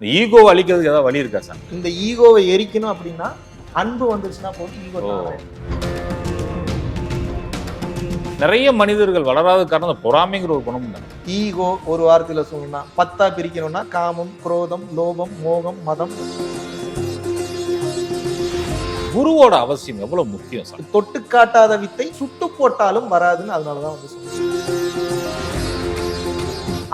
இந்த ஈகோ அழிக்கிறதுக்கு ஏதாவது வழி இருக்கா சார்? இந்த ஈகோவை எரிக்கணும் அப்படின்னா அன்பு வந்துருச்சுன்னா ஈகோ ஓ. நிறைய மனிதர்கள் வளராத காரணம் பொறாமைங்கிற ஒரு குணம் தான் ஈகோ ஒரு வார்த்தையில சொல்லணும்னா பத்தா பிரிக்கணும்னா காமம் குரோதம் லோபம் மோகம் மதம். குருவோட அவசியம் எவ்வளவு முக்கியம் சார்? தொட்டு காட்டாத வித்தை சுட்டு போட்டாலும் வராதுன்னு அதனாலதான் வந்து சொல்றேன்.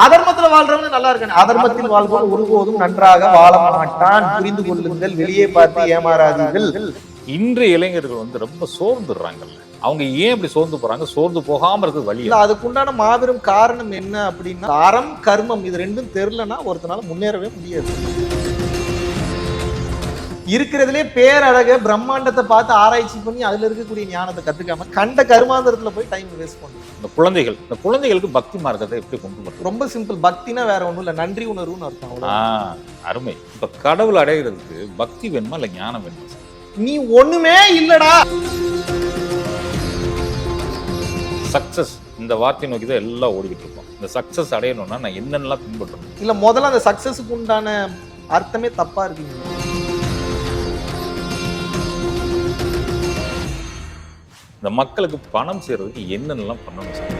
அதர்மத்துல வாழ்றவங்க நல்லா இருக்கானே. அதர்மத்தில் வாழ்பவன் ஒருபோதும் நன்றாக வாழ மாட்டான். புரிந்து கொள்ளுங்கள். வெளியே பார்த்து ஏமாறாதீர்கள். இன்றைய இளைஞர்கள் வந்து ரொம்ப சோர்ந்துடுறாங்கல்ல. அவங்க ஏன் இப்படி சோர்ந்து போறாங்க? சோர்ந்து போகாம இருக்கிறது வழி இல்ல அதுக்குண்டான மாபெரும் காரணம் என்ன அப்படின்னா அறம் கர்மம் இது ரெண்டும் தெரிலனா ஒருத்தனால முன்னேறவே முடியாது. இருக்கிறதுலே பேரழக பிரம்மாண்டத்தை பார்த்து ஆராய்ச்சி பண்ணி அதுல இருக்கக்கூடிய ஞானத்தை கத்துக்காம கண்ட கருமாந்திரத்துல போய் டைம் வேஸ்ட் பண்ணும் இந்த குழந்தைகள் இந்த குழந்தைகளுக்கு பக்தி மார்க்கத்தை எப்படி கொண்டு வரணும்? ரொம்ப சிம்பிள் பக்தினா வேற ஒண்ணும் இல்ல. நன்றி உணர்வுன்னு அர்த்தம் அருமை. இப்ப கடவுள் அடைகிறதுக்கு பக்தி வேணுமா இல்ல ஞானம் வேணுமா? நீ ஒண்ணுமே இல்லடா. சக்சஸ் இந்த வார்த்தையை நோக்கி தான் எல்லாம் ஓடிக்கிட்டு இருக்கோம். இந்த சக்சஸ் அடையணும்னா நான் என்னென்னலாம் பின்பற்றணும்? இல்ல முதல்ல அந்த சக்சஸுக்கு உண்டான அர்த்தமே தப்பா இருக்குங்க இந்த மக்களுக்கு பணம் சேர்றதுக்கு என்னென்னலாம் பண்ணணும் சார்?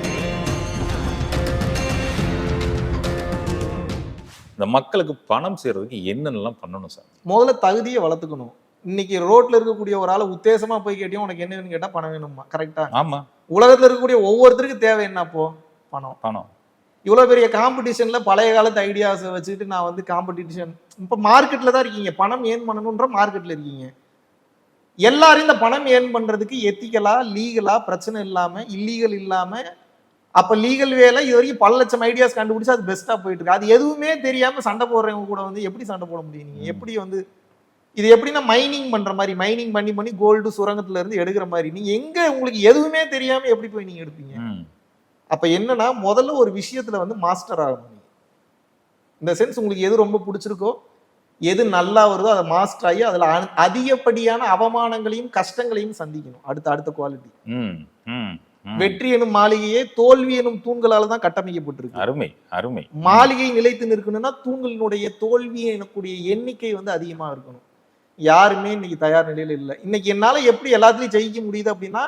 இந்த மக்களுக்கு பணம் சேர்றதுக்கு என்னென்னலாம் பண்ணணும் சார்? முதல்ல தகுதியை வளர்த்துக்கணும். இன்னைக்கு ரோட்ல இருக்கக்கூடிய ஒரு ஆளை உத்தேசமா போய் கேட்டியும் உனக்கு என்ன வேணும்னு கேட்டா பணம் வேணுமா கரெக்டா ஆமா. உலகத்துல இருக்கக்கூடிய ஒவ்வொருத்தருக்கும் தேவை என்ன அப்போ? பணம். பணம். இவ்வளவு பெரிய காம்படிஷன்ல பழைய காலத்து ஐடியாஸை வச்சுக்கிட்டு நான் வந்து காம்படிஷன் இப்ப மார்க்கெட்ல தான் இருக்கீங்க. பணம் ஏன் பண்ணணுன்ற மார்க்கெட்ல இருக்கீங்க. எல்லாரும் இந்த பணம் ஏன் பண்றதுக்கு எத்திக்கலா லீகலா பிரச்சனை இல்லாம இல்லீகல் இல்லாம அப்ப லீகல் வேலை இது வரைக்கும் பல லட்சம் ஐடியாஸ் கண்டுபிடிச்சு அது பெஸ்டா போயிட்டு இருக்கு அது எதுவுமே தெரியாம சண்டை போடுறவங்க கூட வந்து எப்படி சண்டை போட முடியும் நீங்க ம். எப்படி வந்து இது எப்படின்னா மைனிங் பண்ற மாதிரி மைனிங் பண்ணி பண்ணி கோல்டு சுரங்கத்துல இருந்து எடுக்கிற மாதிரி நீங்க எங்க உங்களுக்கு எதுவுமே தெரியாம எப்படி போய் நீங்க எடுப்பீங்க. அப்ப என்னன்னா முதல்ல ஒரு விஷயத்துல வந்து மாஸ்டர் ஆகணும். இந்த சென்ஸ் உங்களுக்கு எது ரொம்ப பிடிச்சிருக்கோ எது நல்லா வருதோ அதை மாஸ்டர் ஆகி அதுல அதிகப்படியான அவமானங்களையும் கஷ்டங்களையும் சந்திக்கணும். அடுத்த அடுத்த குவாலிட்டி. வெற்றி எனும் மாளிகையே தோல்வி எனும் தூண்களால தான் கட்டமைக்கப்பட்டிருக்கு. அருமை அருமை. மாளிகை நிலைத்து நிற்கணும்னா தூண்களினுடைய தோல்வி எனக்கூடிய எண்ணிக்கை வந்து அதிகமா இருக்கணும். யாருமே இன்னைக்கு தயார் நிலையில இல்லை. இன்னைக்கு என்னால எப்படி எல்லாத்துலயும் ஜெயிக்க முடியுது அப்படின்னா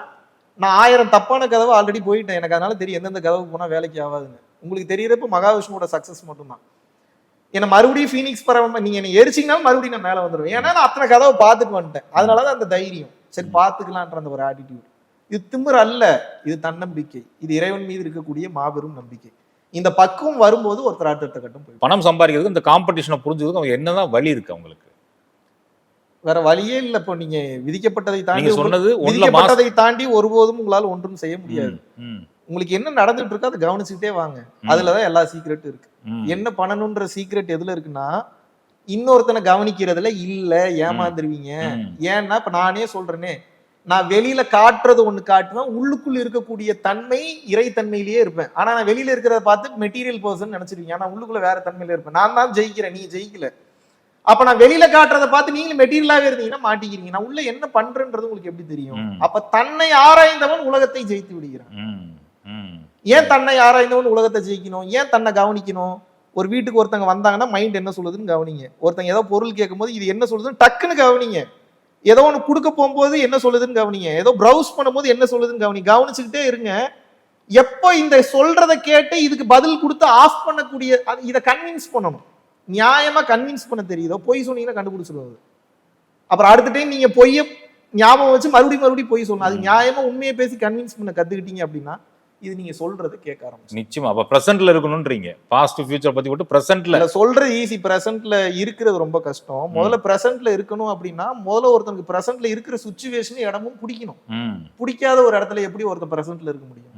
நான் ஆயிரம் தப்பான கதவை ஆல்ரெடி போயிட்டேன். எனக்கு அதனால தெரியும் எந்தெந்த கதவு போனா வேலைக்கு ஆகாதுன்னு. உங்களுக்கு தெரியறப்ப மகாவிஷ்ணுவோட சக்சஸ் மட்டும்தான். என்ன மறுபடியும் ஃபீனிக்ஸ் பரவ நீங்க என்ன எரிச்சிங்கனாலும் மறுபடியும் நான் மேல வந்துடுவேன் ஏன்னா நான் அத்தனை கதவை பார்த்துட்டு வந்துட்டேன். அதனாலதான் அந்த தைரியம். சரி பார்த்துக்கலான்ற அந்த ஒரு ஆட்டிடியூட் இது திமிர் அல்ல. இது தன்னம்பிக்கை. இது இறைவன் மீது இருக்கக்கூடிய மாபெரும் நம்பிக்கை. இந்த பக்குவம் வரும்போது ஒருத்தர் அடுத்த கட்டம் போய் பணம் சம்பாதிக்கிறதுக்கு இந்த காம்படிஷனை புரிஞ்சதுக்கு அவங்க என்னதான் வழி இருக்கு அவங்களுக்கு? வேற வழியே இல்ல இப்போ நீங்க விதிக்கப்பட்டதை தாண்டி சொன்னது விதிக்கப்பட்டதை தாண்டி ஒருபோதும் உங்களால ஒன்றும் செய்ய முடியாது. உங்களுக்கு என்ன நடந்துட்டு இருக்கோ அதை கவனிச்சுக்கிட்டே வாங்க. அதுலதான் எல்லா சீக்ரெட்டும் இருக்கு. என்ன பண்ணணும்ன்ற சீக்ரெட் எதுல இருக்குன்னா இன்னொருத்தனை கவனிக்கிறதுல இல்ல ஏமாந்துருவீங்க. ஏன்னா இப்ப நானே சொல்றேனே நான் வெளியில காட்டுறது ஒண்ணு காட்டுவேன் உள்ளுக்குள்ள இருக்கக்கூடிய தன்மை இறைத்தன்மையிலேயே இருப்பேன். ஆனா நான் வெளியில இருக்கிறத பார்த்து மெட்டீரியல் பர்சன் நினைச்சிருவீங்க. ஆனா உள்ளுக்குள்ள வேற தன்மையில இருப்பேன். நான் தான் ஜெயிக்கிறேன் நீ ஜெயிக்கல. அப்ப நான் வெளியில காட்டுறத பார்த்து நீங்களும் மெட்டீரியலாவே இருந்தீங்கன்னா மாட்டிக்கிறீங்க. நான் உள்ள என்ன பண்றேன்றது உங்களுக்கு எப்படி தெரியும். அப்ப தன்னை ஆராய்ந்தவன் உலகத்தை ஜெயித்து விடுகிறான். ஏன் தன்னை ஆராய்ந்தவன் உலகத்தை ஜெயிக்கணும்? ஏன் தன்னை கவனிக்கணும்? ஒரு வீட்டுக்கு ஒருத்தங்க வந்தாங்கன்னா மைண்ட் என்ன சொல்லுதுன்னு கவனிங்க. ஒருத்தங்க ஏதோ பொருள் கேட்கும்போது இது என்ன சொல்லுதுன்னு டக்குன்னு கவனிங்க. ஏதோ ஒன்று கொடுக்க போகும்போது என்ன சொல்லுதுன்னு கவனிங்க. ஏதோ ப்ரௌஸ் பண்ணும்போது என்ன சொல்லுதுன்னு கவனி கவனிச்சுக்கிட்டே இருங்க. எப்போ இந்த சொல்றத கேட்டு இதுக்கு பதில் கொடுத்து ஆஃப் பண்ணக்கூடிய இதை கன்வின்ஸ் பண்ணணும். நியாயமா கன்வின்ஸ் பண்ண தெரியுதோ? பொய் சொன்னீங்கன்னா கண்டுபிடிச்சிருவது அப்புறம் அடுத்த டைம் நீங்க பொய்ய ஞாபகம் வச்சு மறுபடியும் மறுபடியும் பொய் சொல்லணும். அது நியாயமா உண்மையை பேசி கன்வின்ஸ் பண்ண கத்துக்கிட்டீங்க அப்படின்னா இது நீங்க சொல்றதை கேட்க ஆரம்பிச்சு நிச்சயமா. அப்ப பிரசன்ட்ல இருக்கணும்ன்றீங்க. பாஸ்ட் ஃபியூச்சர் பத்தி விட்டு பிரசன்ட்ல சொல்றது ஈஸி பிரசன்ட்ல இருக்கிறது ரொம்ப கஷ்டம். முதல்ல பிரசன்ட்ல இருக்கணும் அப்படின்னா முதல்ல ஒருத்தனுக்கு பிரசன்ட்ல இருக்கிற சுச்சுவேஷன் இடமும் பிடிக்கணும். பிடிக்காத ஒரு இடத்துல எப்படி ஒருத்தன் பிரசன்ட்ல இருக்க முடியும்.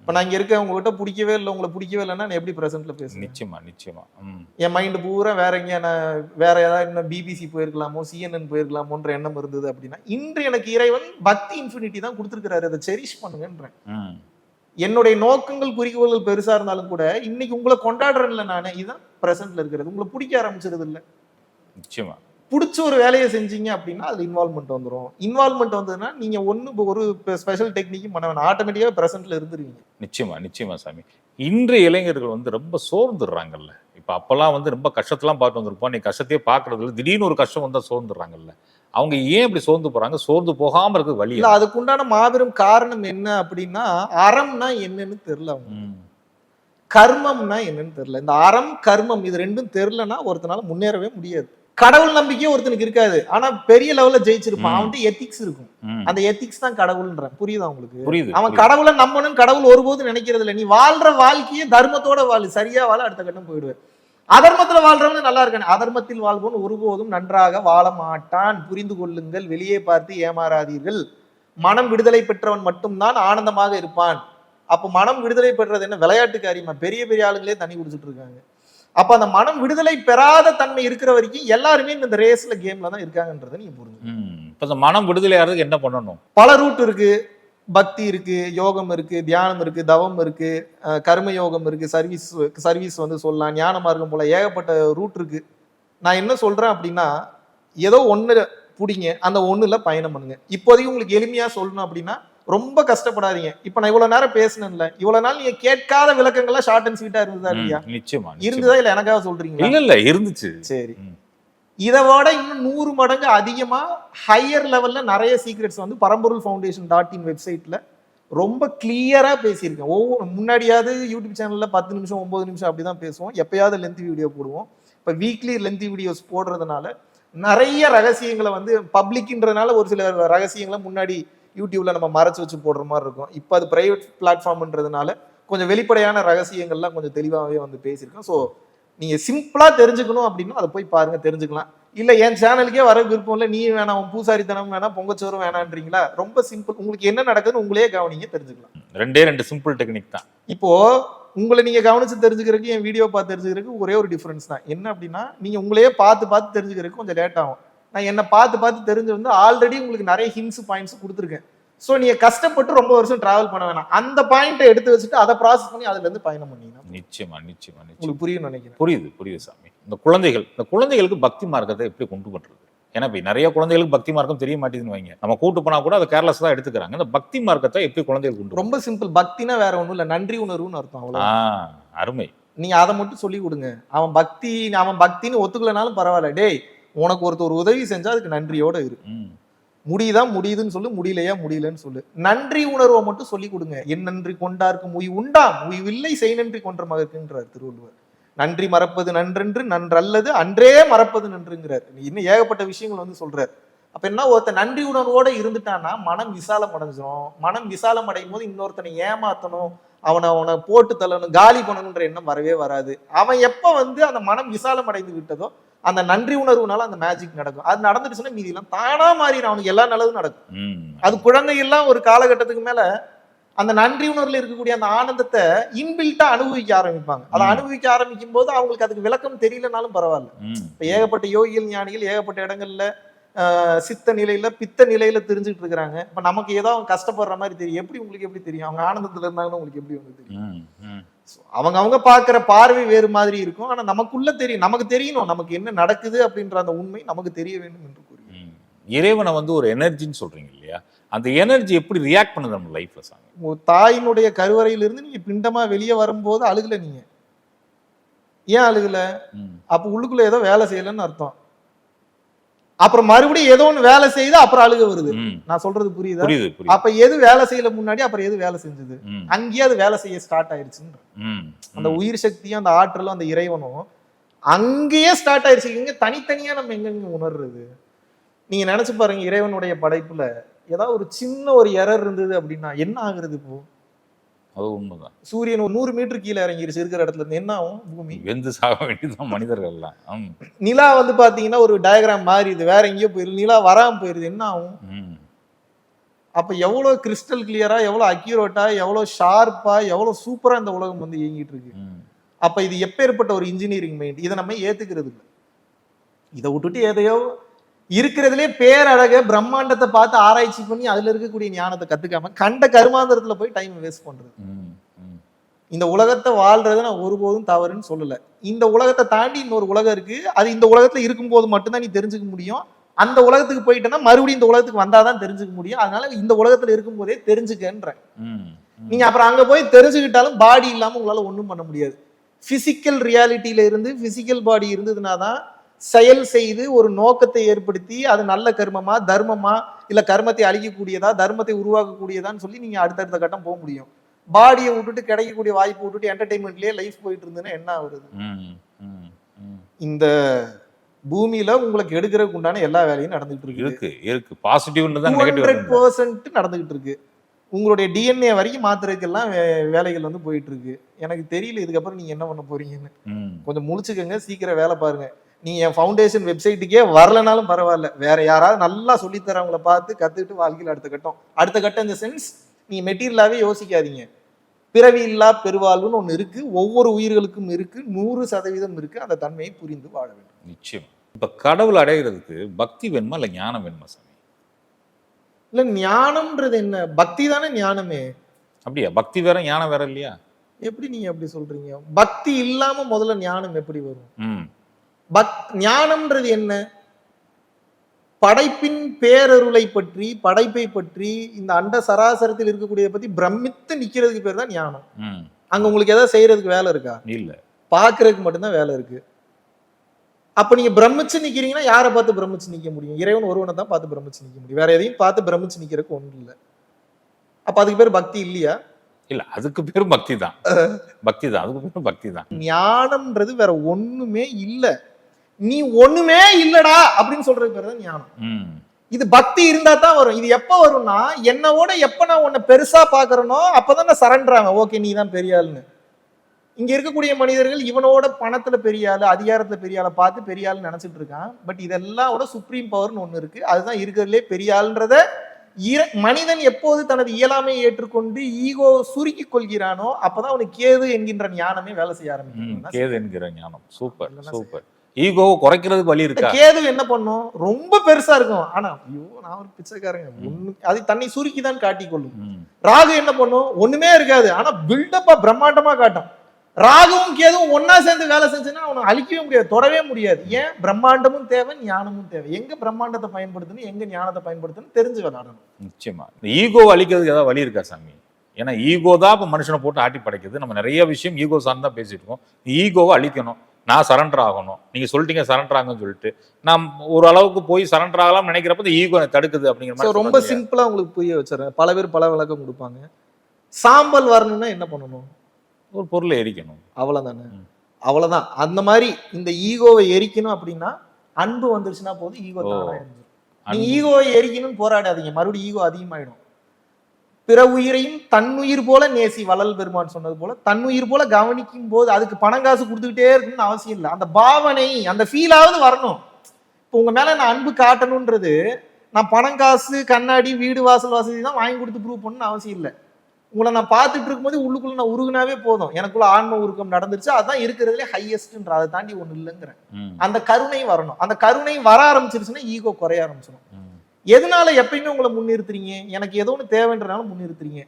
இப்ப நான் இங்க இருக்க உங்ககிட்ட பிடிக்கவே இல்லை உங்களை பிடிக்கவே இல்லைன்னா நான் எப்படி பிரசன்ட்ல பேசுறேன் நிச்சயமா நிச்சயமா. என் மைண்ட் பூரா வேற எங்கேயா நான் வேற ஏதாவது இன்னும் பிபிசி போயிருக்கலாமோ சிஎன்என் போயிருக்கலாமோன்ற எண்ணம் இருந்தது அப்படின்னா இன்று எனக்கு இறைவன் பக்தி இன்ஃபினிட்டி தான் கொடுத்துருக்காரு அதை செரிஷ் பண்ணுங்கன்றேன். என்னுடைய நோக்கங்கள் குறிக்கோள்கள் பெருசா இருந்தாலும் கூட இன்னைக்கு உங்களை கொண்டாடுறேன்ல நானே இதுதான் பிரசன்ட்ல இருக்கிறது. உங்களை பிடிக்க ஆரம்பிச்சிருது இல்ல. நிச்சயமா. பிடிச்ச ஒரு வேலையை செஞ்சீங்க அப்படின்னா அது இன்வால்மெண்ட் வந்துடும் இன்வால்மெண்ட் வந்ததுன்னா நீங்க ஒண்ணு ஒரு ஸ்பெஷல் டெக்னிக்கும் பண்ண வேணாம். ஆட்டோமேட்டிக்கா பிரசன்ட்ல இருந்துருவீங்க. நிச்சயமா நிச்சயமா சாமி. இன்றைய இளைஞர்கள் வந்து ரொம்ப சோர்ந்துடுறாங்கல்ல. இப்ப அப்போல்லாம் வந்து ரொம்ப கஷ்டத்தெல்லாம் பார்த்து வந்திருப்போம். நீ கஷ்டத்தையே பார்க்கறது இல்லை திடீர்னு ஒரு கஷ்டம் வந்தால் சோர்ந்துடுறாங்கல்ல. அவங்க ஏன் இப்படி சோர்ந்து போறாங்க? சோர்ந்து போகாம இருக்கிறது வழி இல்ல அதுக்குண்டான மாபெரும் காரணம் என்ன அப்படின்னா அறம்னா என்னன்னு அவங்க. ம். கர்மம்னா என்னன்னு தெரியல. இந்த அறம் கர்மம் இது ரெண்டும் தெரியலனா ஒருத்தனால முன்னேறவே முடியாது. கடவுள் நம்பிக்கையே ஒருத்தனுக்கு இருக்காது. ஆனா பெரிய லெவல்ல ஜெயிச்சிருப்பான். ம். அவன்கிட்ட எத்திக்ஸ் இருக்கும். அந்த எத்திக்ஸ் தான் கடவுள்ன்றான். புரியுதா உங்களுக்கு? புரியுது அவன். கடவுளை நம்பணும்னு கடவுள் ஒருபோதும் நினைக்கிறது இல்லை நீ வாழ்ற வாழ்க்கையே தர்மத்தோட வாழு. சரியா வாழ அடுத்த கட்டம் போயிடுவேன். அதர்மத்துல வாழ்றவனு நல்லா இருக்கானே. அதர்மத்தில் வாழ்வோன் ஒருபோதும் நன்றாக வாழ மாட்டான். புரிந்து கொள்ளுங்கள் வெளியே பார்த்து ஏமாறாதீர்கள். மனம் விடுதலை பெற்றவன் மட்டும்தான் ஆனந்தமாக இருப்பான். அப்ப மனம் விடுதலை பெற்றது என்ன? விளையாட்டு காரியமா? பெரிய பெரிய ஆளுங்களே தண்ணி குடிச்சிட்டு இருக்காங்க. அப்ப அந்த மனம் விடுதலை பெறாத தன்மை இருக்கிற வரைக்கும் எல்லாருமே இந்த ரேஸ்ல கேம்ல தான் இருக்காங்கன்றதை நீங்க புரிஞ்சு. இப்ப இந்த மனம் விடுதலை ஆகிறதுக்கு என்ன பண்ணணும்? பல ரூட் இருக்கு. பக்தி இருக்கு யோகம் இருக்கு தியானம் இருக்கு தவம் இருக்கு கர்ம யோகம் இருக்கு சர்வீஸ் சர்வீஸ் வந்து சொல்லலாம் ஞான மார்க்கம் போல ஏகப்பட்ட ரூட் இருக்கு. நான் என்ன சொல்றேன் அப்படின்னா ஏதோ ஒண்ணு பிடிங்க அந்த ஒண்ணுல பயணம் பண்ணுங்க. இப்போதைக்கு உங்களுக்கு எளிமையா சொல்லணும் அப்படின்னா ரொம்ப கஷ்டப்படாதீங்க. இப்ப நான் இவ்வளவு நேரம் பேசினேன்ல இவ்வளவு நாள் நீங்க கேட்காத விளக்கங்கள்லாம் ஷார்ட் அண்ட் ஸ்வீட்டா இருந்ததா இல்லையா? நிச்சயமா. இருந்ததா இல்ல எனக்காக சொல்றீங்களா? இல்ல இல்ல இருந்துச்சு. சரி. இதை விட இன்னும் நூறு மடங்கு அதிகமாக ஹையர் லெவலில் நிறைய சீக்ரெட்ஸ் வந்து பரம்பொருள் ஃபவுண்டேஷன் டாட் இன் வெப்சைட்டில் ரொம்ப கிளியராக பேசியிருக்கேன். ஒவ்வொரு முன்னாடியாவது யூடியூப் சேனலில் பத்து நிமிஷம் ஒம்பது நிமிஷம் அப்படி தான் பேசுவோம். எப்போயாவது லென்த் வீடியோ போடுவோம். இப்போ வீக்லி லென்த் வீடியோஸ் போடுறதுனால நிறைய ரகசியங்களை வந்து பப்ளிக்ன்றதுனால ஒரு சில ரகசியங்களை முன்னாடி யூடியூப்ல நம்ம மறைச்சு வச்சு போடுற மாதிரி இருக்கும். இப்போ அது பிரைவேட் பிளாட்ஃபார்ம்ன்றதுனால கொஞ்சம் வெளிப்படையான ரகசியங்கள்லாம் கொஞ்சம் தெளிவாகவே வந்து பேசியிருக்கோம். ஸோ நீங்க சிம்பிளா தெரிஞ்சுக்கணும் அப்படின்னா அதை போய் பாருங்க தெரிஞ்சுக்கலாம். இல்ல என் சேனலுக்கே வர விருப்பம் இல்ல நீ வேணாம் பூசாரித்தனம் வேணாம் பொங்கச்சோறும் வேணான்றீங்களா? ரொம்ப சிம்பிள் உங்களுக்கு என்ன நடக்குதுன்னு உங்களே கவனிங்க தெரிஞ்சுக்கலாம். ரெண்டே ரெண்டு சிம்பிள் டெக்னிக் தான். இப்போ உங்களை நீங்க கவனிச்சு தெரிஞ்சுக்கிறதுக்கு என் வீடியோ பார்த்து தெரிஞ்சுக்கிறதுக்கு ஒரே ஒரு டிஃபரன்ஸ் தான். என்ன அப்படின்னா நீங்க உங்களையே பார்த்து பார்த்து தெரிஞ்சுக்கிறதுக்கு கொஞ்சம் லேட் ஆகும். நான் என்ன பார்த்து பார்த்து தெரிஞ்சு வந்து ஆல்ரெடி உங்களுக்கு நிறைய ஹின்ஸ் பாயிண்ட்ஸ் கொடுத்துருக்கேன். ஸோ நீங்க கஷ்டப்பட்டு ரொம்ப வருஷம் டிராவல் பண்ண வேணாம். அந்த பாயிண்ட்டை எடுத்து வச்சுட்டு அதை ப்ராசஸ் பண்ணி அதுல இருந்து பயணம் பண்ணீங்கன்னா நிச்சயமா நிச்சயமா உங்களுக்கு புரியும்னு நினைக்கிறேன். புரியுது புரியுது சாமி. இந்த குழந்தைகள் இந்த குழந்தைகளுக்கு பக்தி மார்க்கத்தை எப்படி கொண்டு பண்றது ஏன்னா இப்ப நிறைய குழந்தைகளுக்கு பக்தி மார்க்கம் தெரிய மாட்டேங்குதுன்னு வைங்க. நம்ம கூட்டு போனா கூட அதை கேர்லெஸ் தான் எடுத்துக்கிறாங்க. இந்த பக்தி மார்க்கத்தை எப்படி குழந்தைகள் கொண்டு ரொம்ப சிம்பிள் பக்தினா வேற ஒண்ணும் இல்ல. நன்றி உணர்வுன்னு அர்த்தம் அவ்வளவு ஆ அருமை. நீங்க அதை மட்டும் சொல்லி கொடுங்க. அவன் பக்தி அவன் பக்தின்னு ஒத்துக்கலனாலும் பரவாயில்ல. டேய் உனக்கு ஒருத்தர் ஒரு உதவி செஞ்சா அதுக்கு நன்றியோட இரு. ம். முடியுதா முடியுதுன்னு சொல்லு முடியலையா முடியலன்னு சொல்லு. நன்றி உணர்வை மட்டும் சொல்லி கொடுங்க. என் நன்றி கொண்டார்க்கும் உய் உண்டாம் உய்வில்லை செய் நன்றி கொன்ற மகற்குன்றார் திருவள்ளுவர். நன்றி மறப்பது நன்றென்று நன்றல்லது அன்றே மறப்பது நன்றுங்கிறார். இன்னும் ஏகப்பட்ட விஷயங்கள் வந்து சொல்றாரு. அப்ப என்ன ஒருத்தன் நன்றி உணர்வோட இருந்துட்டான்னா மனம் விசாலம் அடைஞ்சிடும் மனம் விசாலம் அடையும் போது இன்னொருத்தனை ஏமாத்தணும். அவனை அவனை போட்டு தள்ளணும் காலி பண்ணணுன்ற எண்ணம் வரவே வராது அவன் எப்ப வந்து அந்த மனம் விசாலம் அடைந்து விட்டதோ அந்த நன்றி உணர்வுனால அந்த மேஜிக் நடக்கும் அது நடந்துடுச்சுன்னா மீதி எல்லாம் தானா மாறிடும் அவனுக்கு எல்லா நல்லதும் நடக்கும். அது குழந்தைகள்லாம் ஒரு காலகட்டத்துக்கு மேல அந்த நன்றி உணர்வுல இருக்கக்கூடிய அந்த ஆனந்தத்தை இன்பில்ட்டா அனுபவிக்க ஆரம்பிப்பாங்க அதை. அனுபவிக்க ஆரம்பிக்கும் போது அவங்களுக்கு அதுக்கு விளக்கம் தெரியலனாலும் பரவாயில்ல. இப்ப ஏகப்பட்ட யோகிகள் ஞானிகள் ஏகப்பட்ட இடங்கள்ல சித்த நிலையில பித்த நிலையில தெரிஞ்சுட்டு இருக்கிறாங்க. இப்ப நமக்கு ஏதோ அவங்க கஷ்டப்படுற மாதிரி தெரியும். எப்படி உங்களுக்கு எப்படி தெரியும்? அவங்க ஆனந்தத்துல இருந்தாங்கன்னு உங்களுக்கு எப்படி வந்து தெரியும்? அவங்க அவங்க பாக்குற பார்வை வேறு மாதிரி இருக்கும். ஆனா நமக்குள்ள தெரியும். நமக்கு தெரியணும். நமக்கு என்ன நடக்குது அப்படின்ற அந்த உண்மை நமக்கு தெரிய வேண்டும் என்று கூறி. ம். இறைவனை வந்து ஒரு எனர்ஜின்னு சொல்றீங்க இல்லையா? அந்த எனர்ஜி எப்படி ரியாக்ட் பண்ணுது நம்ம லைஃப்ல சாமி? உங்க தாயினுடைய கருவறையிலிருந்து நீங்க பிண்டமா வெளியே வரும்போது அழுகல நீங்க. ஏன் அழுகல. அப்ப உள்ளுக்குள்ள ஏதோ வேலை செய்யலன்னு அர்த்தம். அப்புறம் மறுபடியும் ஏதோ ஒண்ணு வேலை செய்து அப்புறம் அழுக வருது. நான் சொல்றது புரியுதா? அப்ப எது வேலை செய்யல முன்னாடி அப்புறம் எது வேலை செஞ்சது. அங்கேயே அது வேலை செய்ய ஸ்டார்ட் ஆயிடுச்சுன்ற. அந்த உயிர் சக்தியும் அந்த ஆற்றலும் அந்த இறைவனும் அங்கேயே ஸ்டார்ட் ஆயிடுச்சு. இங்க தனித்தனியா நம்ம எங்கெங்க உணர்றது? நீங்க நினைச்சு பாருங்க இறைவனுடைய படைப்புல ஏதாவது ஒரு சின்ன ஒரு எரர் இருந்தது அப்படின்னா என்ன ஆகுறது இப்போ? அது உண்மைதான். சூரியன் ஒரு நூறு மீட்டர் கீழே இறங்கிருச்சு இருக்கிற இடத்துல இருந்து என்ன ஆகும்? பூமி. வெந்து சாக வேண்டியதுதான் மனிதர்கள்லாம். நிலா வந்து பாத்தீங்கன்னா ஒரு டயக்ராம் மாறிடுது. வேற எங்கேயோ போயிருது நிலா வராம போயிருது என்ன ஆகும். அப்ப எவ்வளவு கிறிஸ்டல் கிளியரா எவ்வளவு அக்யூரேட்டா எவ்வளவு ஷார்ப்பா எவ்வளவு சூப்பரா இந்த உலகம் வந்து இயங்கிட்டு இருக்கு. அப்ப இது எப்பேற்பட்ட ஒரு இன்ஜினியரிங் மைண்ட் இதை நம்ம ஏத்துக்கிறது இல்லை இதை விட்டுட்டு எதையோ இருக்கிறதுலே பேரழக பிரம்மாண்டத்தை பார்த்து ஆராய்ச்சி பண்ணி அதுல இருக்கக்கூடிய ஞானத்தை கத்துக்காம கண்ட கருமாந்திரத்துல போய் டைம் வேஸ்ட் பண்றது. இந்த உலகத்தை வாழ்றதை நான் ஒருபோதும் தவறுன்னு சொல்லல இந்த உலகத்தை தாண்டி இன்னொரு உலகம் இருக்கு அது இந்த உலகத்துல இருக்கும்போது மட்டும்தான் நீ தெரிஞ்சுக்க முடியும் அந்த உலகத்துக்கு போயிட்டேன்னா மறுபடியும் இந்த உலகத்துக்கு வந்தாதான் தெரிஞ்சுக்க முடியும் அதனால இந்த உலகத்துல இருக்கும்போதே தெரிஞ்சுக்கன்றேன் ம். ம். நீங்க அப்புறம் அங்க போய் தெரிஞ்சுக்கிட்டாலும் பாடி இல்லாம உங்களால ஒண்ணும் பண்ண முடியாது பிசிக்கல் ரியாலிட்டியில இருந்து பிசிக்கல் பாடி இருந்ததுனா தான் செயல் செய்து ஒரு நோக்கத்தை ஏற்படுத்தி அது நல்ல கர்மமா தர்மமா இல்ல கர்மத்தை அழிக்கக்கூடியதா தர்மத்தை உருவாக்கக்கூடியதான்னு சொல்லி நீங்க அடுத்தடுத்த கட்டம் போக முடியும். பாடியை விட்டுட்டு கிடைக்கக்கூடிய வாய்ப்பு விட்டுட்டு என்டர்டைன்மெண்ட்லயே லைஃப் போயிட்டு இருந்ததுன்னா என்ன ஆகுறது. இந்த பூமியில உங்களுக்கு எடுக்கிறதுக்கு உண்டான எல்லா வேலையும் நடந்துகிட்டு இருக்கு இருக்கு. இருக்கு பாசிட்டிவ்னு தான் ஹண்ட்ரட் பர்சன்ட் நடந்துகிட்டு இருக்கு. உங்களுடைய டிஎன்ஏ வரைக்கும் மாத்துறதுக்கெல்லாம் வேலைகள் வந்து போயிட்டு இருக்கு. எனக்கு தெரியல இதுக்கப்புறம் நீங்க என்ன பண்ண போறீங்கன்னு. கொஞ்சம் முழிச்சுக்கங்க சீக்கிரம் வேலை பாருங்க. நீங்க என் ஃபவுண்டேஷன் வெப்சைட்டுக்கே வரலனாலும் பரவாயில்ல. வேற யாராவது நல்லா சொல்லித் தரவங்கள பார்த்து கத்துக்கிட்டு வாழ்க்கையில் அடுத்த கட்டம். அடுத்த கட்டம் இந்த சென்ஸ் நீங்க மெட்டீரியலாவே யோசிக்காதீங்க. பிறவி இல்லா பெருவாழ்வுன்னு ஒண்ணு இருக்கு. ஒவ்வொரு உயிர்களுக்கும் இருக்கு. நூறு சதவீதம் இருக்கு. அந்த தன்மையை புரிந்து வாழ வேண்டும். நிச்சயம். இப்ப கடவுள் அடைகிறதுக்கு பக்தி வேணுமா இல்ல ஞானம் வேணுமா சாமி? இல்ல ஞானம்ன்றது என்ன? பக்தி தானே ஞானமே. அப்படியா? பக்தி வேற ஞானம் வேற இல்லையா? எப்படி நீங்க அப்படி சொல்றீங்க? பக்தி இல்லாம முதல்ல ஞானம் எப்படி வரும்? பக் ஞானம்ன்றது என்ன? படைப்பின் பேரருளை பற்றி படைப்பை பற்றி இந்த அண்ட சராசரத்தில் இருக்கக்கூடியதை பத்தி பிரமித்து நிக்கிறதுக்கு பேர் தான் ஞானம். அங்க உங்களுக்கு ஏதாவது செய்யறதுக்கு வேலை இருக்கா? இல்ல. பாக்குறதுக்கு மட்டும்தான் வேலை இருக்கு. அப்ப நீங்க பிரமிச்சு நிக்கிறீங்கன்னா யாரை பார்த்து பிரமிச்சு நிக்க முடியும்? இறைவன் ஒருவனை தான் பார்த்து பிரமிச்சு நிக்க முடியும். வேற எதையும் பார்த்து பிரமிச்சு நிக்கிறதுக்கு ஒண்ணும் இல்ல. அப்ப அதுக்கு பேர் பக்தி இல்லையா? இல்ல அதுக்கு பேரும் பக்தி தான். பக்தி தான். அதுக்கு பேரும் பக்தி தான். ஞானம்ன்றது வேற ஒண்ணுமே இல்ல. நீ ஒண்ணுமே இல்லடா அப்படின்னு சொல்றது பேர் தான் ஞானம். இது பக்தி இருந்தா தான் வரும். இது எப்ப வரும்னா என்னோட எப்ப நான் உன்னை பெருசா பாக்குறேனோ அப்பதான் நான் சரண்டர் ஆவேன். ஓகே நீ தான் பெரிய ஆளுன்னு இங்க இருக்கக்கூடிய மனிதர்கள் இவனோட பணத்துல பெரிய ஆளு அதிகாரத்துல பெரிய ஆளை பார்த்து பெரிய ஆளு நினைச்சிட்டு இருக்கான். பட் இதெல்லாம் விட சுப்ரீம் பவர்னு ஒண்ணு இருக்கு. அதுதான் இருக்கிறதுலே பெரிய ஆளுன்றத மனிதன் எப்போது தனது இயலாமையை ஏற்றுக்கொண்டு ஈகோ சுருக்கி கொள்கிறானோ அப்பதான் அவனுக்கு கேது என்கின்ற ஞானமே வேலை செய்ய ஆரம்பிக்கும். கேது என்கிற ஞானம். Super super. ஈகோவை குறைக்கிறதுக்கு வழி இருக்கா? கேது என்ன பண்ணும்? ரொம்ப பெருசா இருக்கும். ஆனா ஐயோ நான் ஒரு பிச்சைக்காரங்க. ஒண்ணு அது தன்னை சுருக்கி தான் காட்டிக்கொள்ளும் ராகு என்ன பண்ணும்? ஒண்ணுமே இருக்காது. ஆனா பில்டப்பா பிரம்மாண்டமா காட்டும். ராகுவும் கேதுவும் ஒன்னா சேர்ந்து வேலை செஞ்சுன்னா அவனை அழிக்கவே முடியாது தொடவே முடியாது. ஏன்? பிரம்மாண்டமும் தேவை ஞானமும் தேவை. எங்க பிரம்மாண்டத்தை பயன்படுத்தணும் எங்க ஞானத்தை பயன்படுத்தணும் தெரிஞ்சு விளையாடணும் நிச்சயமா. ஈகோவை அழிக்கிறதுக்கு ஏதாவது வழி இருக்கா சாமி? ஏன்னா ஈகோ தான் இப்போ மனுஷனை போட்டு ஆட்டி படைக்குது நம்ம நிறைய விஷயம் ஈகோ சார்ந்து தான் பேசிட்டு இருக்கோம். ஈகோவை அழிக்கணும். நான் சரண்டர் ஆகணும். நீங்க சொல்லிட்டீங்க சரண்டர் ஆகுன்னு சொல்லிட்டு. நான் ஒரு அளவுக்கு போய் சரண்டர் ஆகலாம் நினைக்கிறப்ப இந்த ஈகோ தடுக்குது அப்படிங்கிற மாதிரி ரொம்ப சொல்றாங்க. சிம்பிளா உங்களுக்கு புரிய வச்சுறேன் பல பேர் பல விளக்கம் கொடுப்பாங்க. சாம்பல் வரணும்னா என்ன பண்ணணும்? ஒரு பொருளை எரிக்கணும். அவ்வளவுதானே? ம். அவ்வளவுதான். அந்த மாதிரி இந்த ஈகோவை எரிக்கணும் அப்படின்னா அன்பு வந்துருச்சுன்னா போதும் ஈகோ. தானா நீங்க ஈகோவை எரிக்கணும்னு போராடாதீங்க. மறுபடியும் ஈகோ அதிகமாயிடும். பிற உயிரையும் தன்னுயிர் போல நேசி வள்ளல் பெருமான் சொன்னது போல தன்னுயிர் போல கவனிக்கும் போது அதுக்கு பணம் காசு கொடுத்துக்கிட்டே இருக்கணும்னு அவசியம் இல்லை. அந்த பாவனை அந்த ஃபீலாவது வரணும். இப்போ உங்க மேல நான் அன்பு காட்டணுன்றது நான் பணம் காசு கண்ணாடி வீடு வாசல் வசதி தான் வாங்கி கொடுத்து ப்ரூவ் பண்ணணும்னு அவசியம் இல்லை. உங்களை நான் பார்த்துட்டு இருக்கும்போது உள்ளுக்குள்ள நான் உருகுனாவே போதும். எனக்குள்ள ஆன்ம உருக்கம் நடந்துருச்சு. அதான் இருக்கிறதுலே ஹையஸ்ட்ன்ற அதை தாண்டி ஒண்ணு இல்லைங்கிறேன். அந்த கருணை வரணும். அந்த கருணை வர ஆரம்பிச்சிருச்சுன்னா ஈகோ குறைய ஆரம்பிச்சிடும். எதனால எப்பயுமே உங்களை முன்னிறுத்துறீங்க? எனக்கு ஏதோ ஒன்று தேவைன்றனால முன்னிறுத்துறீங்க.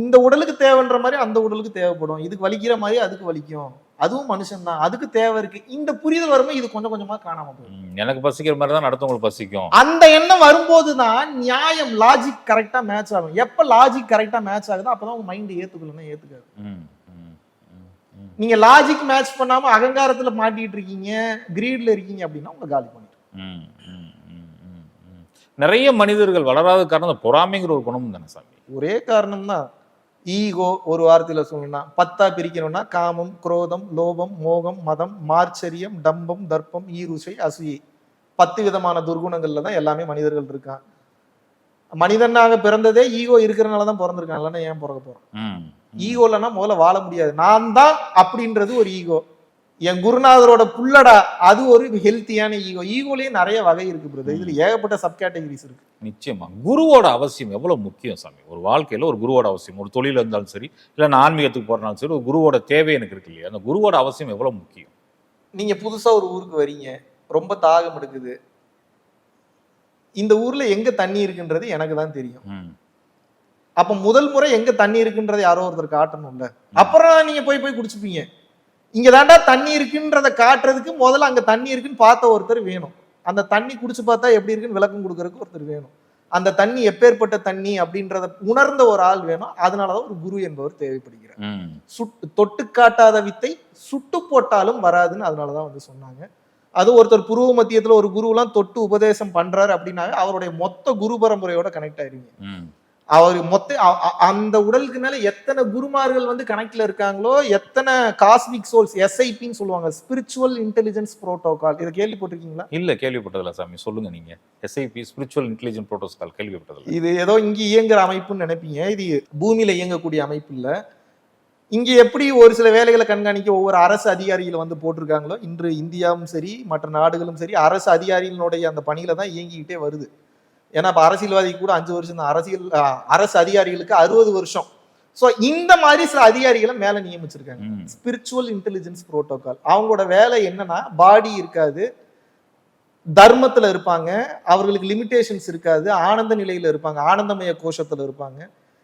இந்த உடலுக்கு தேவைன்ற மாதிரி அந்த உடலுக்கு தேவைப்படும். இதுக்கு வலிக்கிற மாதிரி அதுக்கு வலிக்கும். அதுவும் மனுஷன் தான் அதுக்கு தேவை இருக்கு. இந்த புரிதல் வரும்போது இது கொஞ்சம் கொஞ்சமா காணாம போயிடும். ம், எனக்கு பசிக்கிற மாதிரி தான் அடுத்தவங்களுக்கு பசிக்கும். அந்த எண்ணம் வரும்போது தான் நியாயம் லாஜிக் கரெக்டா மேட்ச் ஆகும். எப்ப லாஜிக் கரெக்டா மேட்ச் ஆகுதோ அப்பதான் உங்க மைண்ட் ஏத்துக்கலன்னா ஏத்துக்காது. நீங்க லாஜிக் மேட்ச் பண்ணாம அகங்காரத்துல மாட்டிட்டு இருக்கீங்க கிரீட்ல இருக்கீங்க அப்படின்னா உங்களை காலி பண்ணிட்டு. நிறைய மனிதர்கள் வளராத காரணம் பொறாமைங்கிற ஒரு குணமும் தானே சாமி? ஒரே காரணம் தான் ஈகோ ஒரு வார்த்தையில சொல்லணும்னா பத்தா பிரிக்கணும்னா காமம் குரோதம் லோபம் மோகம் மதம் மார்ச்சரியம் டம்பம் தர்ப்பம் ஈருஷை அசூயை. பத்து விதமான துர்குணங்கள்ல தான் எல்லாமே மனிதர்கள் இருக்கான் மனிதனாக பிறந்ததே ஈகோ இருக்கிறனால தான் பிறந்திருக்கான் இல்லைன்னா ஏன் பிறக்க போறோம். ஈகோ இல்லைன்னா முதல்ல வாழ முடியாது. நான் தான் அப்படின்றது ஒரு ஈகோ. என் குருநாதரோட புள்ளடா அது ஒரு ஹெல்த்தியான ஈகோ ஈகோலயே நிறைய வகை இருக்கு பிரதர் இதுல ஏகப்பட்ட சப் கேட்டகரிஸ் இருக்கு. நிச்சயமா. குருவோட அவசியம் எவ்வளவு முக்கியம் சாமி? ஒரு வாழ்க்கையில ஒரு குருவோட அவசியம் ஒரு தொழில் இருந்தாலும் சரி இல்ல நான் ஆன்மீகத்துக்கு போறனாலும் சரி ஒரு குருவோட தேவை எனக்கு இருக்கு இல்லையா? அந்த குருவோட அவசியம் எவ்வளவு முக்கியம்? நீங்க புதுசா ஒரு ஊருக்கு வரீங்க ரொம்ப தாகம் எடுக்குது. இந்த ஊர்ல எங்க தண்ணி இருக்குன்றது எனக்கு தான் தெரியும். அப்ப முதல் முறை எங்க தண்ணி இருக்குன்றதை யாரோ ஒருத்தர் காட்டணும்ல. அப்புறம் நீங்க போய் போய் குடிச்சுப்பீங்க. இங்க தாண்டா தண்ணி இருக்குன்றத காட்டுறதுக்கு முதல்ல அங்க தண்ணி இருக்குன்னு பார்த்த ஒருத்தர் வேணும். அந்த தண்ணி குடிச்சு பார்த்தா எப்படி இருக்குன்னு விளக்கம் கொடுக்கறதுக்கு ஒருத்தர் வேணும். அந்த தண்ணி எப்பேற்பட்ட தண்ணி அப்படின்றத உணர்ந்த ஒரு ஆள் வேணும். அதனாலதான் ஒரு குரு என்பவர் தேவைப்படுகிறார். சுட்டு தொட்டு காட்டாத வித்தை சுட்டு போட்டாலும் வராதுன்னு அதனாலதான் வந்து சொன்னாங்க. அது ஒருத்தர் புருவ மத்தியத்துல ஒரு குருவெல்லாம் தொட்டு உபதேசம் பண்றாரு அப்படின்னாவே அவருடைய மொத்த குரு பரம்பரையோட கனெக்ட் ஆயிருவீங்க. ம். அவர் மொத்த அந்த உடலுக்கு மேல எத்தனை குருமார்கள் வந்து கனெக்ட்ல இருக்காங்களோ எத்தனை காஸ்மிக் சோல்ஸ் எஸ்ஐபின்னு சொல்லுவாங்க ஸ்பிரிச்சுவல் இன்டெலிஜென்ஸ் புரோட்டோகால் இதை கேள்விப்பட்டிருக்கீங்களா? இல்ல கேள்விப்பட்டதில்ல சாமி. சொல்லுங்க நீங்க. எஸ்ஐபி ஸ்பிரிச்சுவல் இன்டெலிஜென்ட் ப்ரோட்டோஸ்கால் கேள்விப்பட்டதில்ல. இது ஏதோ இங்க இயங்குற அமைப்புன்னு நினைப்பீங்க. இது பூமியில இயங்கக்கூடிய அமைப்பு இல்ல. இங்க எப்படி ஒரு சில வேலைகளை கண்காணிக்க ஒவ்வொரு அரசு அதிகாரிகளை வந்து போட்டிருக்காங்களோ இன்று இந்தியாவும் சரி மற்ற நாடுகளும் சரி அரசு அதிகாரிகளுடைய அந்த பணியில தான் இயங்கிக்கிட்டே வருது. ஏன்னா இப்ப அரசியல்வாதிக்கு கூட அஞ்சு வருஷம் தான். அரசியல் அரசு அதிகாரிகளுக்கு அறுபது வருஷம். சோ இந்த மாதிரி சில அதிகாரிகளை மேல நியமிச்சிருக்காங்க. ஸ்பிரிச்சுவல் இன்டெலிஜென்ஸ் புரோட்டோகால் அவங்களோட வேலை என்னன்னா பாடி இருக்காது தர்மத்துல இருப்பாங்க அவர்களுக்கு லிமிட்டேஷன்ஸ் இருக்காது ஆனந்த நிலையில இருப்பாங்க ஆனந்தமய கோஷத்துல இருப்பாங்க.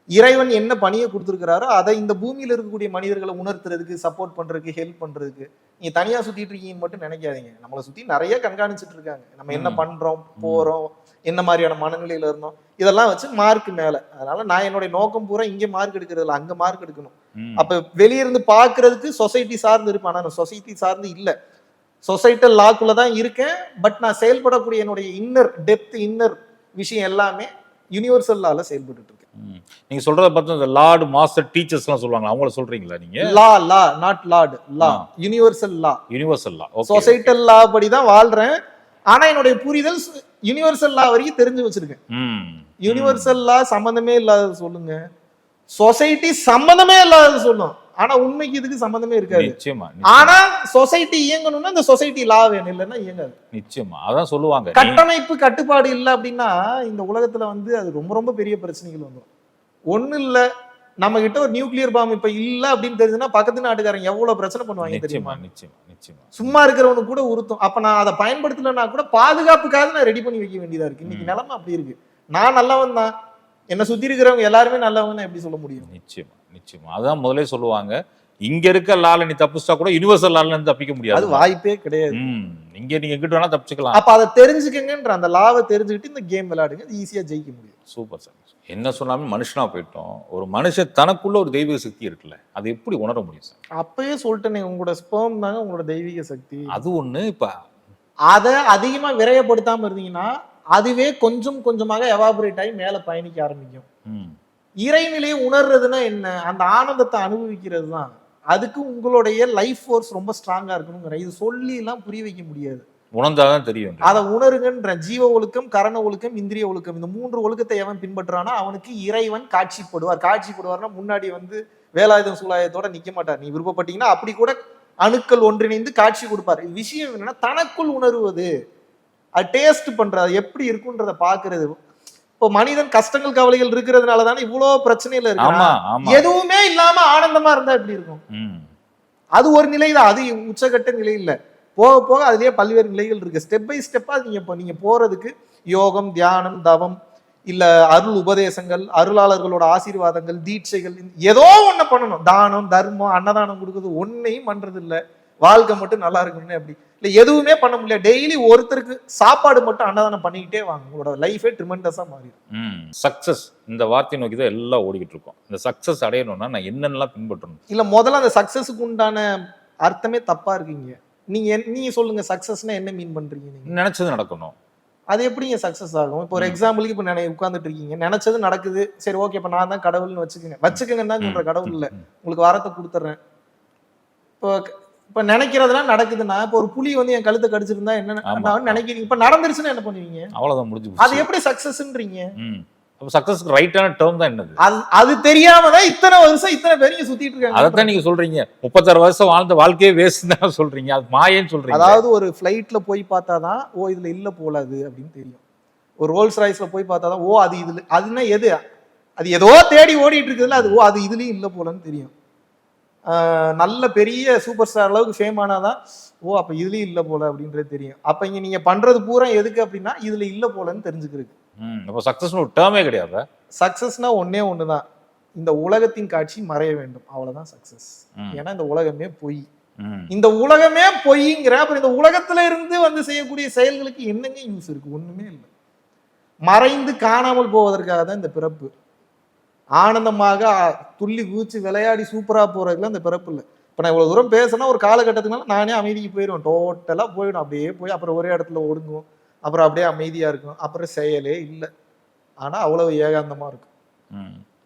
இறைவன் என்ன பணியை கொடுத்துருக்கிறாரோ அதை இந்த பூமியில இருக்கக்கூடிய மனிதர்களை உணர்த்துறதுக்கு சப்போர்ட் பண்றதுக்கு ஹெல்ப் பண்றதுக்கு நீங்க தனியா சுத்திட்டு இருக்கீங்கன்னு மட்டும் நினைக்காதீங்க. நம்மளை சுத்தி நிறைய கண்காணிச்சிட்டு இருக்காங்க. நம்ம என்ன. பண்றோம் போறோம் என்ன மாதிரியான மனநிலையில இருந்தோம் இதெல்லாம் வச்சு மார்க் மேல. அதனால நான் என்னுடைய நோக்கம் பூரா இங்க மார்க் எடுக்கிறதுல அங்க மார்க் எடுக்கணும். அப்ப வெளிய இருந்து பாக்குறதுக்கு சொசைட்டி சார்ந்து இருப்பேன். ஆனா சொசைட்டி சார்ந்து இல்ல. சொசைட்டல் லாக்குள்ள தான் இருக்கேன். பட் நான் செயல்படக்கூடிய என்னுடைய இன்னர் டெப்த் இன்னர் விஷயம் எல்லாமே யூனிவர்சல் லால செயல்பட்டு. நீங்க சொல்றத பார்த்து இந்த லார்டு மாஸ்டர் டீச்சர்ஸ் எல்லாம் சொல்லுவாங்க அவங்கள சொல்றீங்களா நீங்க? Law law not lord law. Universal law. Universal law. Societal law படி தான் வாழ்றேன். ஆனா என்னுடைய புரிதல் யூனிவர்சல் லா வரைக்கும் தெரிஞ்சு வச்சிருக்கேன். யூனிவர்சல் லா சம்பந்தமே இல்லாதது சொல்லுங்க. சொசைட்டி சம்பந்தமே இல்லாதது சொல்லும். ஆனா உண்மைக்கு இதுக்கு சம்பந்தமே இருக்காது. நிச்சயமா ஆனா சொசைட்டி இயங்கணும்னா இந்த சொசைட்டி லா வேணும் இல்லைன்னா இயங்காது. நிச்சயமா அதான் சொல்லுவாங்க. கட்டமைப்பு கட்டுப்பாடு இல்ல அப்படின்னா இந்த உலகத்துல வந்து அது ரொம்ப ரொம்ப பெரிய பிரச்சனைகள் வந்துடும் ஒண்ணு இல்ல நம்ம கிட்ட ஒரு நியூக்ளியர் பாம் இப்ப இல்ல அப்படின்னு தெரிஞ்சுன்னா பக்கத்து நாட்டுக்காரங்க எவ்வளவு பிரச்சனை பண்ணுவாங்க தெரியுமா? நிச்சயமா நிச்சயமா. சும்மா இருக்கிறவனுக்கு கூட உறுத்தும். அப்ப நான் அதை பயன்படுத்தலைன்னா கூட பாதுகாப்புக்காக நான் ரெடி பண்ணி வைக்க வேண்டியதா இருக்கு. இன்னைக்கு. நிலைமை அப்படி இருக்கு. நான் நல்லவன் தான். என்னை சுத்தி இருக்கிறவங்க எல்லாருமே நல்லவன் எப்படி சொல்ல முடியும்? நிச்சயமா. நிச்சயமா. அதான் முதல்ல சொல்லுவாங்க. இங்க இருக்க லால நீ தப்பிச்சிட்டா கூட யூனிவர்சல் லால இருந்து தப்பிக்க அது முடியாது வாய்ப்பே கிடையாது. இங்க நீங்க எங்கிட்ட வேணா தப்பிச்சுக்கலாம். அப்ப அதை தெரிஞ்சுக்கங்கன்ற அந்த லாவை தெரிஞ்சுக்கிட்டு இந்த கேம் விளையாடுங்க. ஈஸியா ஜெயிக்க முடியும். சூப்பர் சார் என்ன சொன்னாலும் மனுஷனா போயிட்டோம். ஒரு மனுஷன் தனக்குள்ள ஒரு தெய்வீக சக்தி இருக்குல்ல அது எப்படி உணர முடியும் சார் அப்பயே சொல்லிட்டேனே உங்களோட ஸ்பெர்ம் தாங்க உங்களோட தெய்வீக சக்தி. அது ஒண்ணு இப்ப அதை அதிகமா விரயப்படுத்தாம இருந்தீங்கன்னா அதுவே கொஞ்சம் கொஞ்சமாக எவாபரேட் ஆகி மேல பயணிக்க ஆரம்பிக்கும். ம், இறைநிலையை உணர்றதுன்னா என்ன? அந்த ஆனந்தத்தை அனுபவிக்கிறது தான் அதுக்கு உங்களுடைய லைஃப் ஃபோர்ஸ் ரொம்ப ஸ்ட்ராங்கா இருக்கணுங்கிற. இது சொல்லி எல்லாம் புரிய வைக்க முடியாது. உணர்ந்தாதான் தெரியும். அதை உணருங்கன்ற ஜீவ ஒழுக்கம் கரண ஒழுக்கம் இந்திரிய ஒழுக்கம். இந்த மூன்று ஒழுக்கத்தை எவன் பின்பற்றானோ அவனுக்கு இறைவன் காட்சிப்படுவார். காட்சிப்படுவார்னா முன்னாடி வந்து வேலாயுதம் சூலாயத்தோட நிக்க மாட்டார். நீ விருப்பப்பட்டீங்கன்னா அப்படி கூட அணுக்கள் ஒன்றிணைந்து காட்சி கொடுப்பார். விஷயம் என்னன்னா தனக்குள் உணருவது. அது டேஸ்ட் பண்றது. எப்படி இருக்குன்றத பாக்குறது இப்போ மனிதன் கஷ்டங்கள் கவலைகள் இருக்கிறதுனால தானே இவ்வளவு பிரச்சனையில இருக்கு எதுவுமே இல்லாம ஆனந்தமா இருந்தா எப்படி இருக்கும்? அது ஒரு நிலை தான் அது உச்சகட்ட நிலை இல்ல. போக போக அதுலயே பல்வேறு நிலைகள் இருக்கு. ஸ்டெப் பை ஸ்டெப்பா நீங்க இப்போ நீங்க போறதுக்கு யோகம் தியானம் தவம் இல்ல அருள் உபதேசங்கள் அருளாளர்களோட ஆசீர்வாதங்கள் தீட்சைகள் ஏதோ ஒண்ணு பண்ணணும். தானம் தர்மம் அன்னதானம் கொடுக்குறது ஒன்னையும் பண்றது இல்ல வாழ்க்கை மட்டும் நல்லா இருக்கணும்னு அப்படி இல்ல எதுவுமே பண்ண முடியல. டெய்லி ஒருத்தருக்கு சாப்பாடு மட்டும் அன்னதானம் பண்ணிக்கிட்டே வாங்க. உங்களோட லைஃபே ட்ரிமெண்டஸா மாறிடும். ம். சக்சஸ் இந்த வார்த்தையை நோக்கி தான் எல்லாம் ஓடிக்கிட்டு இருக்கோம். இந்த சக்சஸ் அடையணும்னா நான் என்னென்னலாம் பின்பற்றணும்? இல்ல முதல்ல அந்த சக்சஸுக்கு உண்டான அர்த்தமே தப்பா இருக்கீங்க. நீங்க என்ன- நீங்க சொல்லுங்க சக்சஸ்னா என்ன மீன் பண்றீங்க நீங்க? நினைச்சது நடக்கணும். அது எப்படிங்க சக்சஸ் ஆகும்? இப்போ ஒரு. எக்ஸாம்பிளுக்கு இப்போ நினை உட்காந்துட்டு இருக்கீங்க. நினைச்சது நடக்குது. சரி ஓகே இப்போ நான் தான் கடவுள்னு வச்சுக்கோங்க. வச்சுக்கோங்கன்னு தான் சொல்ற கடவுள் இல்ல. உங்களுக்கு வரத்தை கொடுத்துட்றேன் இப்போ இப்போ நினைக்கிறதெல்லாம் நடக்குதுன்னா இப்போ ஒரு புலி வந்து என் கழுத்தை கடிச்சிருந்தா என்ன நினைக்கிறீங்க. இப்போ நடந்துருச்சுன்னா என்ன பண்ணுவீங்க? அவ்வளவுதான் முடிஞ்சு அது எப்படி சக்சஸ்ன்றீங்க ம். அப்ப சக்சஸ்க்கு ரைட்டான டேர்ம் தான் என்னது? அது அது தெரியாம தான் இத்தனை வருஷம் இத்தனை பேர் சுத்திட்டு இருக்காங்க. அதைத்தான் நீங்க சொல்றீங்க. முப்பத்தாறு வருஷம் வாழ்ந்த வாழ்க்கையே வேஸ்ட் தான் சொல்றீங்க. அது மாயேன்னு சொல்றீங்க. அதாவது ஒரு ஃப்ளைட்ல போய் பார்த்தாதான் ஓ இதுல இல்ல போல அது அப்படின்னு தெரியும். ஒரு ரோல்ஸ் ராய்ஸ்ல போய் பார்த்தாதான் ஓ அது இதுல அதுன்னா எது? அது ஏதோ தேடி ஓடிட்டு இருக்குதுல்ல அது ஓ அது இதுலயும் இல்ல போலன்னு தெரியும். நல்ல பெரிய சூப்பர் ஸ்டார் அளவுக்கு ஃபேம் ஆனாதான் ஓ அப்ப இதுலயும் இல்ல போல அப்படின்றது தெரியும். அப்ப இங்க நீங்க பண்றது பூரா எதுக்கு அப்படின்னா இதுல இல்ல போலன்னு தெரிஞ்சுக்கிறது ம் அப்ப சக்சஸ் ஒரு டேர்மே கிடையாது. சக்சஸ்னா ஒண்ணே ஒண்ணுதான். இந்த உலகத்தின் காட்சி மறைய வேண்டும். அவ்வளவுதான் சக்சஸ் ம், ஏன்னா இந்த உலகமே பொய். இந்த உலகமே பொய்ங்கிற அப்புறம் இந்த உலகத்துல இருந்து வந்து செய்யக்கூடிய செயல்களுக்கு என்னங்க யூஸ் இருக்கு? ஒண்ணுமே இல்லை. மறைந்து காணாமல் போவதற்காக தான் இந்த பிறப்பு. ஆனந்தமாக துள்ளி குதிச்சு விளையாடி சூப்பரா போறதுக்குலாம் இந்த பிறப்பு இல்லை. இப்போ நான் இவ்வளவு தூரம் பேசினா ஒரு காலகட்டத்துக்கு மேல நானே அமைதிக்கு போயிடுவேன். டோட்டலா போயிடும். அப்படியே போய் அப்புறம் ஒரே இடத்துல ஒடுங்குவோம். அப்புறம் அப்படியே அமைதியா இருக்கும். அப்புறம் செயலே இல்லை. ஆனா அவ்வளவு ஏகாந்தமா இருக்கும்.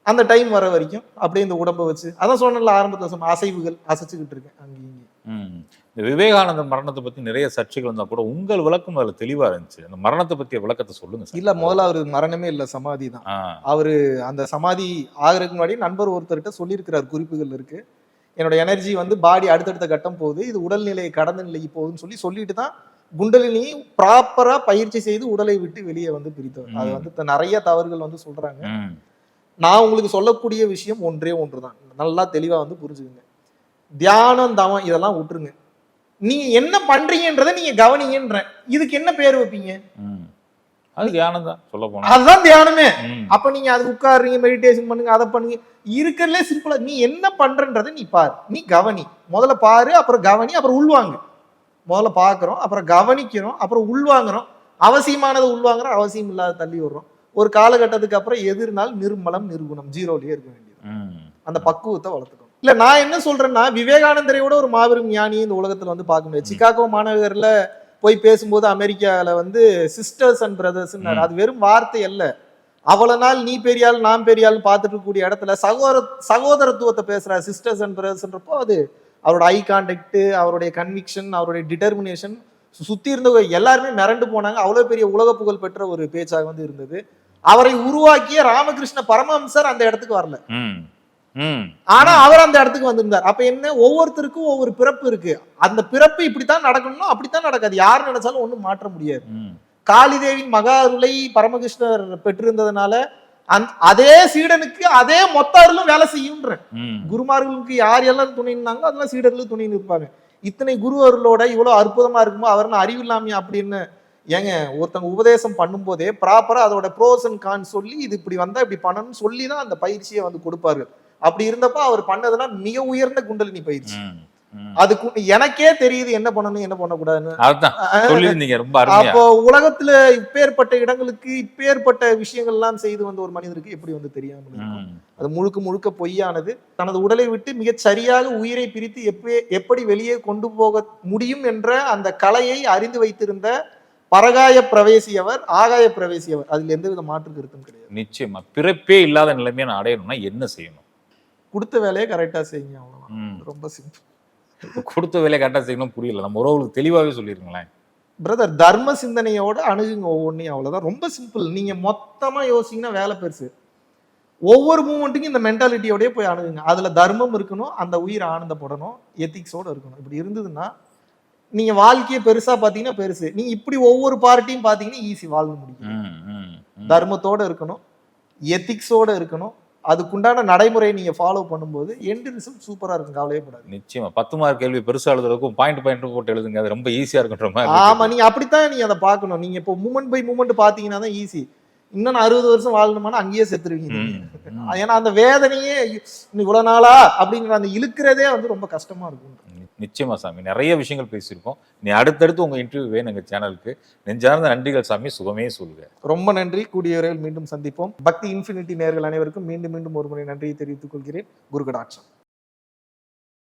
அந்த டைம் வர வரைக்கும் அப்படியே இந்த உடம்பை வச்சு அதான் சொன்னல ஆரம்பத்தில் சொன்ன அசைவுகள் அசைச்சுக்கிட்டு இருக்கேன். அங்கேயும். இந்த விவேகானந்த மரணத்தை பத்தி நிறைய சர்ச்சைகள் வந்தா கூட உங்கள் விளக்கம் அதுல தெளிவா இருந்துச்சு. அந்த மரணத்தை பத்திய விளக்கத்தை சொல்லுங்க இல்ல முதல்ல அவரு மரணமே இல்ல சமாதி தான். அவரு அந்த சமாதி ஆகிறதுக்கு முன்னாடி நண்பர் ஒருத்தர்கிட்ட சொல்லியிருக்கிறார் குறிப்புகள் இருக்கு. என்னோட எனர்ஜி வந்து பாடி அடுத்தடுத்த கட்டம் போகுது இது உடல்நிலையை கடந்த நிலைக்கு போகுதுன்னு சொல்லி சொல்லிட்டு தான் குண்டலினி ப்ராப்பரா பயிற்சி செய்து உடலை விட்டு வெளியே வந்து பிரித்தவர். அது. வந்து நிறைய தவறுகள் வந்து சொல்றாங்க. ம். நான் உங்களுக்கு சொல்லக்கூடிய விஷயம் ஒன்றே ஒன்று தான் நல்லா தெளிவா வந்து புரிஞ்சுக்குங்க. தியானம் தவம் இதெல்லாம் விட்டுருங்க. நீங்க என்ன பண்றீங்கன்றதை நீங்க கவனிங்கன்றேன் இதுக்கு என்ன பேர் வைப்பீங்க. அது தியானம் தான் சொல்ல போனா. அதுதான் தியானமே. அப்ப நீங்க அது உட்காருங்க மெடிடேஷன் பண்ணுங்க அதை பண்ணுங்க. இருக்கிறதுலே சிம்பிளா நீ என்ன பண்றன்றதை நீ பாரு. நீ கவனி. முதல்ல பாரு அப்புறம் கவனி அப்புறம் உள்வாங்கு. முதல்ல பாக்குறோம் அப்புறம் கவனிக்கிறோம் அப்புறம் உள்வாங்குறோம். அவசியமானதை உள்வாங்குறோம் அவசியம் இல்லாத தள்ளி விடுறோம் ஒரு காலகட்டத்துக்கு அப்புறம் எது இருந்தாலும் நிர்மலம் நிர்குணம் ஜீரோலயே இருக்க வேண்டியது. அந்த பக்குவத்தை வளர்த்துக்கணும். இல்ல நான் என்ன சொல்றேன்னா விவேகானந்தரை விட ஒரு மாபெரும் ஞானி இந்த உலகத்துல வந்து பார்க்க முடியாது. சிகாகோ மாநகர்ல போய் பேசும்போது அமெரிக்கால வந்து சிஸ்டர்ஸ் அண்ட் பிரதர்ஸ். அது வெறும் வார்த்தை அல்ல. அவ்வளவு நாள் நீ பெரிய ஆள் நான் பெரிய ஆள் பார்த்துட்டு இருக்கக்கூடிய இடத்துல சகோதர சகோதரத்துவத்தை பேசுற சிஸ்டர்ஸ் அண்ட் பிரதர்ஸ்ன்றப்போ அது அவரோட ஐ கான்டாக்ட் அவருடைய கன்விக்ஷன் அவருடைய டிட்டர்மினேஷன் சுத்தி இருந்தவங்க எல்லாருமே மிரண்டு போனாங்க. அவ்வளவு பெரிய உலக புகழ் பெற்ற ஒரு பேச்சாக வந்து இருந்தது. அவரை உருவாக்கிய ராமகிருஷ்ண பரமஹம்சர் அந்த இடத்துக்கு வரல. ஆனா அவர் அந்த இடத்துக்கு வந்திருந்தார். அப்ப என்ன? ஒவ்வொருத்தருக்கும் ஒவ்வொரு பிறப்பு இருக்கு. அந்த பிறப்பு இப்படித்தான் நடக்கணும்னா அப்படித்தான் நடக்காது. யார் நினைச்சாலும் ஒண்ணும் மாற்ற முடியாது. காளிதேவின் மகா அருளை பரமகிருஷ்ணர் பெற்றிருந்ததுனால அந்த அதே சீடனுக்கு அதே மொத்த அருளும் வேலை செய்யுன்ற. குருமார்களுக்கு யார் எல்லாம் துணை நின்னாங்களோ அதெல்லாம் சீடர்களும் துணை நிற்பாங்க. இத்தனை குரு அருளோட இவ்வளவு அற்புதமா இருக்குமோ அவர்னு அறிவில்லாமையா அப்படின்னு? ஏங்க ஒருத்தங்க உபதேசம் பண்ணும்போதே ப்ராப்பரா அதோட ப்ரோஸ் அண்ட் கான் சொல்லி இது இப்படி வந்தா இப்படி பண்ணணும்னு சொல்லி தான் அந்த பயிற்சியை வந்து கொடுப்பாரு அப்படி இருந்தப்ப அவர் பண்ணதெல்லாம் மிக உயர்ந்த குண்டலினி பயிற்சி. அதுக்கு எனக்கே தெரியுது என்ன பண்ணணும் என்ன பண்ணக்கூடாதுன்னு. அப்போ உலகத்துல இப்பேற்பட்ட இடங்களுக்கு இப்பேற்பட்ட விஷயங்கள்லாம் செய்து வந்த ஒரு மனிதருக்கு எப்படி வந்து தெரியாம. அது முழுக்க முழுக்க பொய்யானது. தனது உடலை விட்டு மிகச் சரியாக உயிரை பிரித்து எப்பே எப்படி வெளியே கொண்டு போக முடியும் என்ற அந்த கலையை அறிந்து வைத்திருந்த பரகாய பிரவேசியவர் ஆகாய பிரவேசியவர். அதில் எந்த வித மாற்று கருத்தும் கிடையாது. நிச்சயமா. பிறப்பே இல்லாத நிலைமையை நான் அடையணும்னா என்ன செய்யணும்? கொடுத்த வேலையை கரெக்டா செய்யுங்க அவ்வளவுதான். ம். ரொம்ப சிம்பிள் கொடுத்த வேலையை கரெக்டாக செய்யணும் புரியல. நம்ம உறவுகளுக்கு தெளிவாகவே சொல்லிருங்களேன். பிரதர் தர்ம சிந்தனையோட அணுகுங்க ஒவ்வொன்றையும் அவ்வளவுதான். ரொம்ப சிம்பிள் நீங்க மொத்தமா யோசிங்கன்னா வேலை பெருசு. ஒவ்வொரு மூமெண்ட்டுக்கும் இந்த மென்டாலிட்டியோடய போய் அணுகுங்க. அதுல தர்மம் இருக்கணும் அந்த உயிர் ஆனந்தப்படணும் எத்திக்ஸோட இருக்கணும். இப்படி இருந்ததுன்னா நீங்க வாழ்க்கையை பெருசா பாத்தீங்கன்னா பெருசு. நீங்க இப்படி ஒவ்வொரு பார்ட்டியும் பாத்தீங்கன்னா ஈஸி வாழ்ந்து முடியும். தர்மத்தோட இருக்கணும் எத்திக்ஸோட இருக்கணும் அதுக்குண்டான நடைமுறையை நீங்க ஃபாலோ பண்ணும்போது எண்டு ரிசல்ட் சூப்பரா இருக்கும் கவலையே படாது நிச்சயமா. பத்து மார்க் கேள்வி பெருசா எழுதுறதுக்கும் பாயிண்ட் பாயிண்ட் போட்டு எழுதுங்க அது ரொம்ப ஈஸியா இருக்குன்ற மாதிரி ஆமா. நீங்க அப்படித்தான் நீங்க அதை பார்க்கணும். நீங்க இப்போ மூமெண்ட் பை மூமெண்ட் பாத்தீங்கன்னா தான் ஈஸி இன்னும் நான் அறுபது வருஷம் வாழணுமானா அங்கேயே செத்துருவீங்க. ஏன்னா அந்த வேதனையே இவ்வளவு நாளா? அப்படிங்கிற அந்த இழுக்கிறதே வந்து ரொம்ப கஷ்டமா இருக்கும் நிச்சயமாக நிச்சயமா சாமி. நிறைய விஷயங்கள் பேசியிருக்கோம். நீ அடுத்தடுத்து உங்க இன்டர்வியூ வேணும் சேனலுக்கு நெஞ்சார்ந்த நன்றிகள் சாமி. சுகமே சொல்லுங்க. ரொம்ப நன்றி. கூடிய விரைவில் மீண்டும் சந்திப்போம். பக்தி இன்ஃபினிட்டி நேர்கள் அனைவருக்கும் மீண்டும் மீண்டும் ஒரு முறை நன்றியை தெரிவித்துக் கொள்கிறேன். குருகடாட்சம்.